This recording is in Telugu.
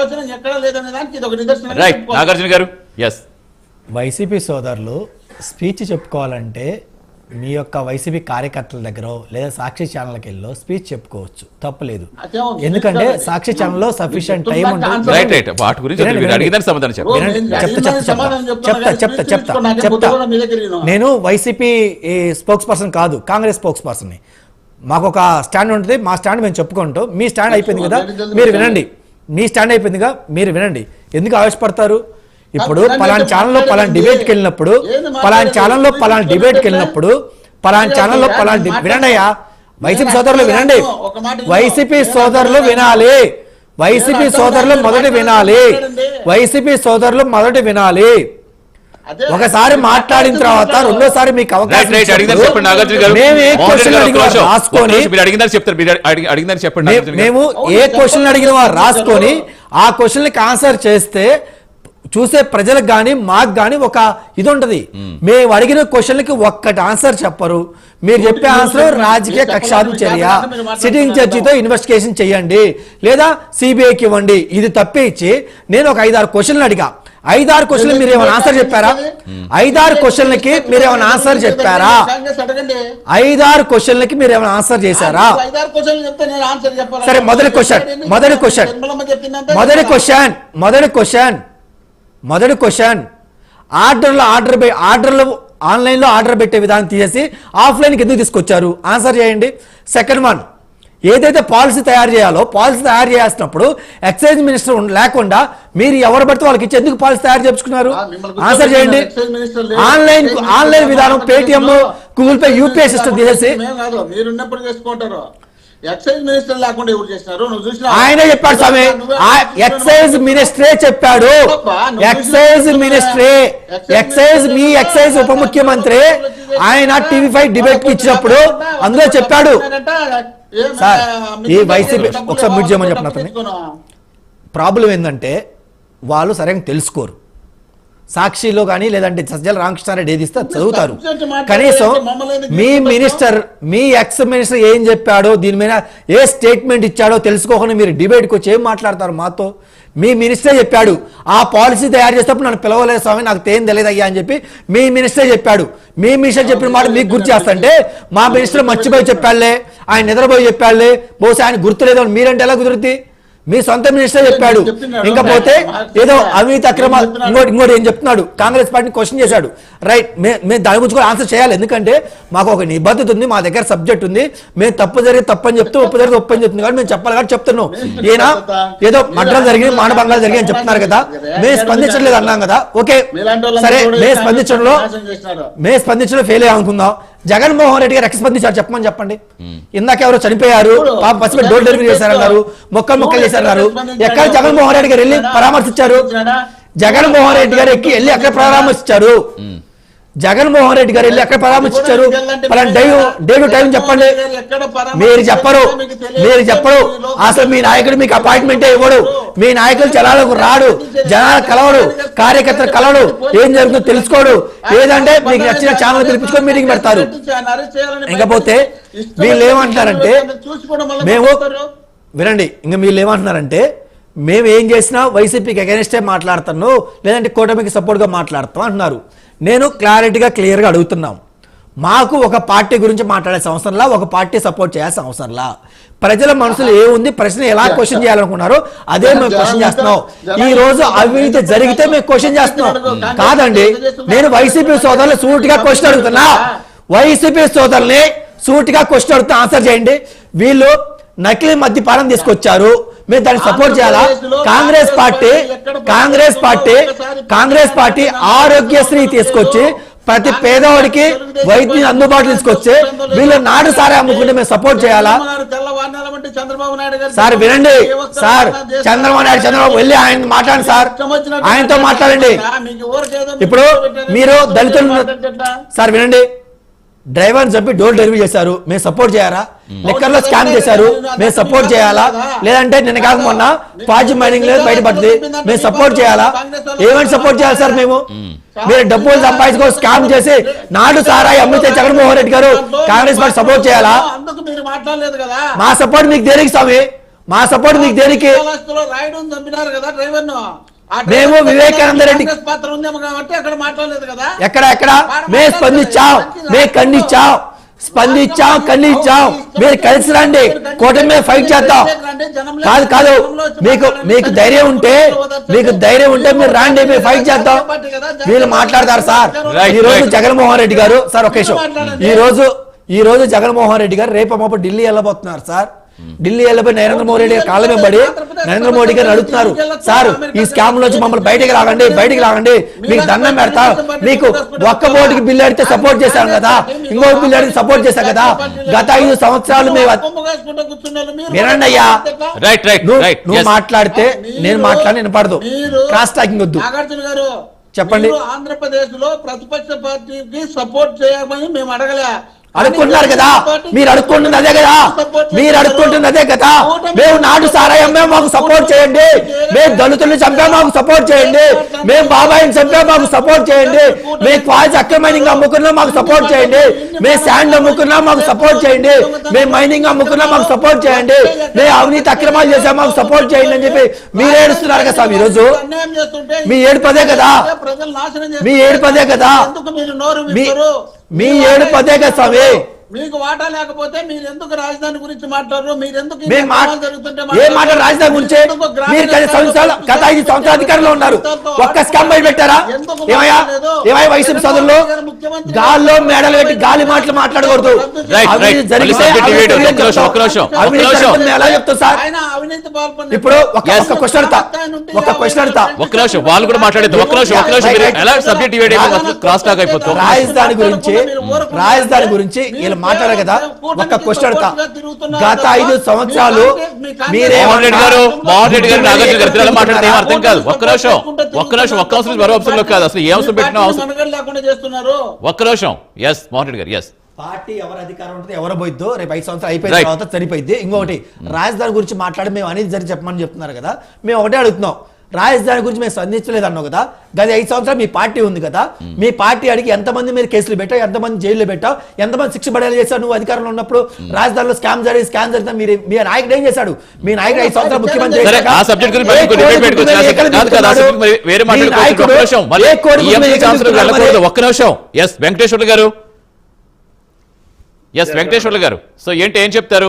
ఆలోచన ఎక్కడ లేదనే దానికి ఇది ఒక నిదర్శనం రైట్ నాగార్జున గారు? ఎస్ వైసీపీ సోదరులు స్పీచ్ చెప్పుకోవాలంటే మీ యొక్క వైసీపీ కార్యకర్తల దగ్గర లేదా సాక్షి ఛానల్కి వెళ్ళో స్పీచ్ చెప్పుకోవచ్చు. తప్పలేదు. ఎందుకంటే. సాక్షి ఛానల్లో సఫిషియంట్ టైం ఉంటుంది. చెప్తా చెప్తా. సమాధానం చెప్తా చెప్తా. నేను వైసీపీ స్పోక్స్ పర్సన్ కాదు కాంగ్రెస్ స్పోక్స్ పర్సన్ని మాకు ఒక స్టాండ్ ఉంటుంది. మా స్టాండ్ మేము చెప్పుకుంటాం. మీ స్టాండ్ అయిపోయింది కదా. మీరు వినండి. మీ స్టాండ్ అయిపోయిందిగా మీరు వినండి ఎందుకు ఆవేశపడతారు ఇప్పుడు పలానా ఛానల్లో పలానా. డిబేట్కి వెళ్ళినప్పుడు పలానా? ఛానల్లో పలానా డిబేట్కి? వెళ్ళినప్పుడు పలానా ఛానల్లో పలానా. వినండి అయ్యా వైసీపీ సోదరులు వినండి. వైసీపీ సోదరులు వినాలి వైసీపీ సోదరులు. మొదటి. వినాలి. వైసీపీ సోదరులు మొదటి వినాలి ఒకసారి మాట్లాడిన తర్వాత రెండోసారి మీకు అవకాశం మేము ఏ క్వశ్చన్ అడిగినా రాసుకొని ఏ క్వశ్చన్ అడిగిన వారు రాసుకొని ఆ క్వశ్చన్లకి ఆన్సర్ చేస్తే చూసే ప్రజలకు కానీ మాకు కానీ ఒక ఇది ఉంటది మేము అడిగిన క్వశ్చన్లకి ఒక్కటి ఆన్సర్ చెప్పరు. మీరు చెప్పే ఆన్సర్ రాజకీయ కక్షాదం చర్య. సిట్టింగ్ జడ్జితో ఇన్వెస్టిగేషన్ చేయండి. లేదా సిబిఐకి ఇవ్వండి. ఇది తప్పించి నేను ఒక ఐదారు క్వశ్చన్లు అడిగా. ఐదారు క్వశ్చన్లు మీరు ఏమైనా ఆన్సర్ చెప్పారా? ఐదారు క్వశ్చన్లకి మీరు ఏమైనా ఆన్సర్ చెప్పారా? ఐదారు క్వశ్చన్లకి మీరు ఏమైనా ఆన్సర్ చేశారా? సరే, మొదటి క్వశ్చన్ మొదటి క్వశ్చన్. మొదటి క్వశ్చన్ మొదటి క్వశ్చన్ మొదటి క్వశ్చన్. ఆర్డర్లో ఆర్డర్ ఆర్డర్లు ఆన్లైన్లో ఆర్డర్ పెట్టే విధానం తీసేసి ఆఫ్లైన్కి ఎందుకు తీసుకొచ్చారు? ఆన్సర్ చేయండి. Second one. ఏదైతే పాలసీ తయారు చేయాలో పాలసీ తయారు చేస్తున్నప్పుడు ఎక్సైజ్ మినిస్టర్ లేకుండా మీరు ఎవరు పడితే వాళ్ళకి ఇచ్చి ఎందుకు పాలసీ తయారు మిమ్మల్ని ఆన్సర్ చేయండి. ఆన్లైన్ ఆన్లైన్ విధానం Paytm Google Pay UPI system తీసేసి మీరున్నప్పుడు చేసుకుంటారు చూసినా ఆయనే చెప్పాడు స్వామి. ఎక్సైజ్ మినిస్టరే చెప్పాడు. ఎక్సైజ్ మినిస్టరే. ఎక్సైజ్ మీ ఎక్సైజ్ ఉప ముఖ్యమంత్రి. ఆయన టీవీ ఫైవ్ డిబేట్ ఇచ్చినప్పుడు అందులో చెప్పాడు. సార్, ఈ వైసీపీ ఒకసారి మ్యూట్ చేయమని చెప్పండి అతన్ని. ప్రాబ్లం ఏంటంటే వాళ్ళు సరిగ్గా తెలుసుకోరు సాక్షిలో కానీ లేదంటే సజ్జల రామకృష్ణారెడ్డి ఏది ఇస్తే చదువుతారు. కనీసం మీ? మినిస్టర్ మీ ఎక్స్ మినిస్టర్ ఏం చెప్పాడో దీని మీద ఏ స్టేట్మెంట్ ఇచ్చాడో తెలుసుకోకుండా మీరు డిబేట్కి వచ్చి ఏం మాట్లాడతారు మాతో? మీ మినిస్టర్ చెప్పాడు ఆ పాలసీ తయారు చేసేటప్పుడు నన్ను పిలవలేదు స్వామి నాకు తేం తెలియదు అయ్యా అని చెప్పి మీ మినిస్టర్ చెప్పాడు. మీ మినిస్టర్ చెప్పిన మాట మీకు గుర్తు చేస్తంటే మా మినిస్టర్ మర్చిపోయి చెప్పాడులే ఆయన నిద్రపోయి చెప్పాడులే బహుశా ఆయన గుర్తులేదు అని మీరంటే ఎలా కుదురుతుంది మీ సొంత మినిస్టర్ చెప్పాడు. చెప్తున్నాడు. ఇంకపోతే ఏదో. అవినీతి అక్రమాలు చెప్తున్నాడు. ఇంకోటి ఇంకోటి ఏం చెప్తున్నాడు? కాంగ్రెస్ పార్టీని క్వశ్చన్ చేశాడు. రైట్ మేము దాని గురించి కూడా ఆన్సర్ చేయాలి. ఎందుకంటే మాకు ఒక నిబద్ధత ఉంది మా దగ్గర సబ్జెక్ట్ ఉంది. మేము తప్పు జరిగి తప్పని చెప్తూ ఒప్పు జరిగి ఒప్పని చెప్తుంది కాబట్టి మేము చెప్పాలి కాబట్టి చెప్తున్నాం. ఈయన ఏదో మడ్రం జరిగింది మానభంగాలు జరిగాయి అని చెప్తున్నారు కదా. మేము స్పందించట్లేదు అన్నాం కదా. ఓకే. సరే మేము స్పందించడంలో. మేము స్పందించడం ఫెయిల్ అయ్యామనుకుందాం. జగన్మోహన్ రెడ్డి గారు ఎక్కడ స్పందించారు చెప్పమని చెప్పండి. ఇందాక ఎవరో చనిపోయారు పాప పసిపి డోర్ డెలివరీ చేశారన్నారు మొక్కలు మొక్కలు చేశారన్నారు. ఎక్కడ జగన్మోహన్ రెడ్డి గారు వెళ్ళి పరామర్శించారు? జగన్మోహన్ రెడ్డి గారు ఎక్కి వెళ్ళి అక్కడ పరామర్శించారు. జగన్మోహన్ రెడ్డి గారు వెళ్ళి అక్కడ పరామర్శించారు పలానా డేవ్ టైం చెప్పండి మీరు చెప్పరు మీరు చెప్పరు అసలు మీ నాయకుడు మీకు అపాయింట్మెంటే ఇవ్వడు మీ నాయకుడు జనాలకు రాడు జనాలు కలవడు కార్యకర్తలు కలవడు ఏం జరుగుతుందో తెలుసుకోడు ఏదంటే మీకు నచ్చిన ఛానల్ పిలిపించుకొని మీటింగ్ పెడతారు ఇంకపోతే వీళ్ళు ఏమంటారంటే మేము వినండి ఇంకా వీళ్ళు ఏమంటున్నారంటే మేము ఏం చేసినా వైసీపీకి అగెనిస్టే మాట్లాడుతాను లేదంటే కూటమికి సపోర్ట్గా మాట్లాడతాం అంటున్నారు నేను క్లారిటీగా క్లియర్గా అడుగుతున్నాం. మాకు ఒక పార్టీ గురించి మాట్లాడాల్సిన అవసరంలా ఒక పార్టీ సపోర్ట్ చేయాల్సిన అవసరంలా. ప్రజల మనసులో ఏముంది? ప్రశ్న ఎలా క్వశ్చన్ చేయాలనుకున్నారో అదే మేము క్వశ్చన్ చేస్తున్నాం. ఈ రోజు అవినీతి జరిగితే మేము క్వశ్చన్ చేస్తున్నాం. కాదండి నేను వైసీపీ సోదరులు సూటిగా క్వశ్చన్ అడుగుతున్నా. వైసీపీ సోదరుల్ని సూటిగా క్వశ్చన్ అడుగుతా ఆన్సర్ చేయండి. వీళ్ళు నకిలీ మద్యపానం తీసుకొచ్చారు. మేము దాన్ని సపోర్ట్ చేయాలా? Congress party Congress party Congress party Aarogyasri తీసుకొచ్చి ప్రతి పేదవాడికి వైద్యుని అందుబాటులో తీసుకొచ్చి వీళ్ళు నాడు సారే అమ్ముకుంటే మేము సపోర్ట్ చేయాలా? సార్ వినండి. సార్ చంద్రబాబు నాయుడు చంద్రబాబు వెళ్ళి ఆయన మాట్లాడండి సార్. ఆయనతో మాట్లాడండి. ఇప్పుడు మీరు దళితులు సార్ వినండి. డ్రైవర్ చెప్పి డోర్ డెలివరీ చేశారు. మేము సపోర్ట్ చేయాలా? లిక్కర్లో స్కామ్ చేశారు. మేము సపోర్ట్ చేయాలా? లేదంటే నిన్న కాక మొన్న పాజి మైనింగ్ లేదు బయటపడింది మేము సపోర్ట్ చేయాలా? ఏమని సపోర్ట్ చేయాలి సార్ మేము? మీరు డబ్బులు సంపాదించుకో స్కామ్ చేసి నాడు సారాయి అమ్మితే జగన్మోహన్ రెడ్డి గారు కాంగ్రెస్ పార్టీ సపోర్ట్ చేయాలా? మా సపోర్ట్ మీకు దేనికి స్వామి? మా సపోర్ట్ మీకు దేనికి? మేము వివేకానంద రెడ్డి- ఎక్కడ ఎక్కడ? మే స్పందించాం. మే ఖండించాం. స్పందించాం ఖండించాం మీరు కలిసి రండి కూటమి మీద ఫైట్ చేద్దాం. కాదు కాదు మీకు మీకు ధైర్యం ఉంటే మీకు ధైర్యం ఉంటే మీరు రాండి మీరు ఫైట్ చేద్దాం. వీళ్ళు మాట్లాడతారు సార్. ఈ రోజు. జగన్మోహన్ రెడ్డి గారు సార్ ఒక విషయం ఈ రోజు ఈ రోజు జగన్మోహన్ రెడ్డి గారు రేపు మాపు ఢిల్లీ వెళ్ళబోతున్నారు సార్. ఢిల్లీ వెళ్ళిపోయి నరేంద్ర మోడీ గారి కాళ్ళ మీద పడి నరేంద్ర మోడీ గారు అడుగుతున్నారు. సార్ ఈ స్కామ్ నుంచి మమ్మల్ని బయటికి రాగండి బయటికి రాగండి మీకు దండం పెడతా. మీకు ఒక్క ఓటుకి బిల్లు అడిగితే సపోర్ట్ చేశాను కదా. ఇంకో బిల్లు అడిగితే సపోర్ట్ చేశాను కదా. గత ఐదు సంవత్సరాలు వినండి అయ్యా. రైట్ రైట్ నువ్వు రైట్ నువ్వు మాట్లాడితే నేను మాట్లాడి వినపడదు మీరు- క్రాస్ టాకింగ్ వద్దు. నాగార్జున గారు చెప్పండి. ఆంధ్రప్రదేశ్లో ప్రతిపక్ష పార్టీకి సపోర్ట్ చేయమని మేము అడగలే. అడుక్కుంటున్నారు కదా. మీరు అడుక్కుంటుంది అదే కదా. మీరు అడుక్కుంటుంది అదే కదా. మేము నాటు సారాయం మాకు సపోర్ట్ చేయండి. మేము దళితుల్ని చంపా మాకు సపోర్ట్ చేయండి. మేము బాబాయిని చంపా మాకు సపోర్ట్ చేయండి. మేము క్వాలిటీ అక్రమైనింగ్ అమ్ముకున్నా మాకు సపోర్ట్ చేయండి. మేము శాండ్ అమ్ముకున్నా మాకు సపోర్ట్ చేయండి. మేము మైనింగ్ అమ్ముకున్నా మాకు సపోర్ట్ చేయండి. మేము అవినీతి అక్రమాలు చేసా మాకు సపోర్ట్ చేయండి అని చెప్పి మీరు ఏడుస్తున్నారు కదా స్వామి ఈరోజు? మీ ఏడుపు అదే కదా. మీ చేస్తుంటే ఏడుపు అదే కదా. మీ ఏడు పదే కదా స్వామి మీకు వాటా లేకపోతే మీరు ఎందుకు రాజధాని గురించి మాట్లాడరు? మీరు ఎందుకు ఏ? మాట రాజధాని గురించి మీరు సంవత్సరాలు గత ఐదు సంవత్సరాల అధికారంలో ఉన్నారు. ఒక్క స్కామ్ బయట పెట్టారా? ఏమయ్యా? ఏమయ్య? వైసీపీ సోదరులు గాల్లో మేడలు పెట్టి గాలి మాటలు మాట్లాడకూడదు. ఇప్పుడు ఒక Yes. ఒక క్వశ్చన్ అడతా ఒక క్వశ్చన్ అడతా ఒక్క నిమిషం వాళ్ళు కూడా మాట్లాడేది ఒక్క నిమిషం ఒక్క నిమిషం మీరు ఎలా సబ్జెక్ట్ డిబేట్ అయిపోతుంది క్రాస్ టాక్ అయిపోతుంది రాజధాని గురించి రాజధాని గురించి వీళ్ళు మాట్లాడారు కదా ఒక్క క్వశ్చన్ అడతా గత ఐదు సంవత్సరాలు మీరే మోహన్ రెడ్డి గారు మోహన్ రెడ్డి గారు నాగార్జున గారు ఇద్దరు ఎలా మాట్లాడితే ఏం అర్థం కాదు. ఒక్క నిమిషం ఒక్క నిమిషం ఒక్క అవసరం మరో అవసరంలో కాదు. అసలు ఏ అవసరం పెట్టినా అవసరం ఒక్క నిమిషం. ఎస్ మోహన్ రెడ్డి గారు ఎస్ పార్టీ ఎవరు అధికారం ఉంటుంది ఎవరు పోయిద్దో రేపు ఐదు సంవత్సరాలు అయిపోయిన. తర్వాత సరిపోయింది ఇంకొకటి రాజధాని గురించి మాట్లాడి మేము అనేది జరిగి చెప్పమని చెప్తున్నారు కదా. మేము ఒకటే అడుగుతున్నాం. రాజధాని గురించి మేము స్పందించలేదు అన్నావు కదా? గత ఐదు సంవత్సరాలు మీ పార్టీ ఉంది కదా? మీ పార్టీ అడిగి ఎంతమంది మీరు కేసులు పెట్టావు? ఎంతమంది జైల్లో పెట్టావు? ఎంతమంది శిక్ష పడేలా చేశావు నువ్వు అధికారంలో ఉన్నప్పుడు? రాజధానిలో స్కామ్ జరిగి స్కామ్ జరిగితే మీరు మీ నాయకుడు ఏం చేశాడు? మీ నాయకుడు ఐదు సంవత్సరాలు ముఖ్యమంత్రి? ఒక్క నిమిషం ఎస్ వెంకటేశ్వర్లు గారు. ఎస్ వెంకటేశ్వర్లు గారు. సో ఏంటి ఏం చెప్తారు?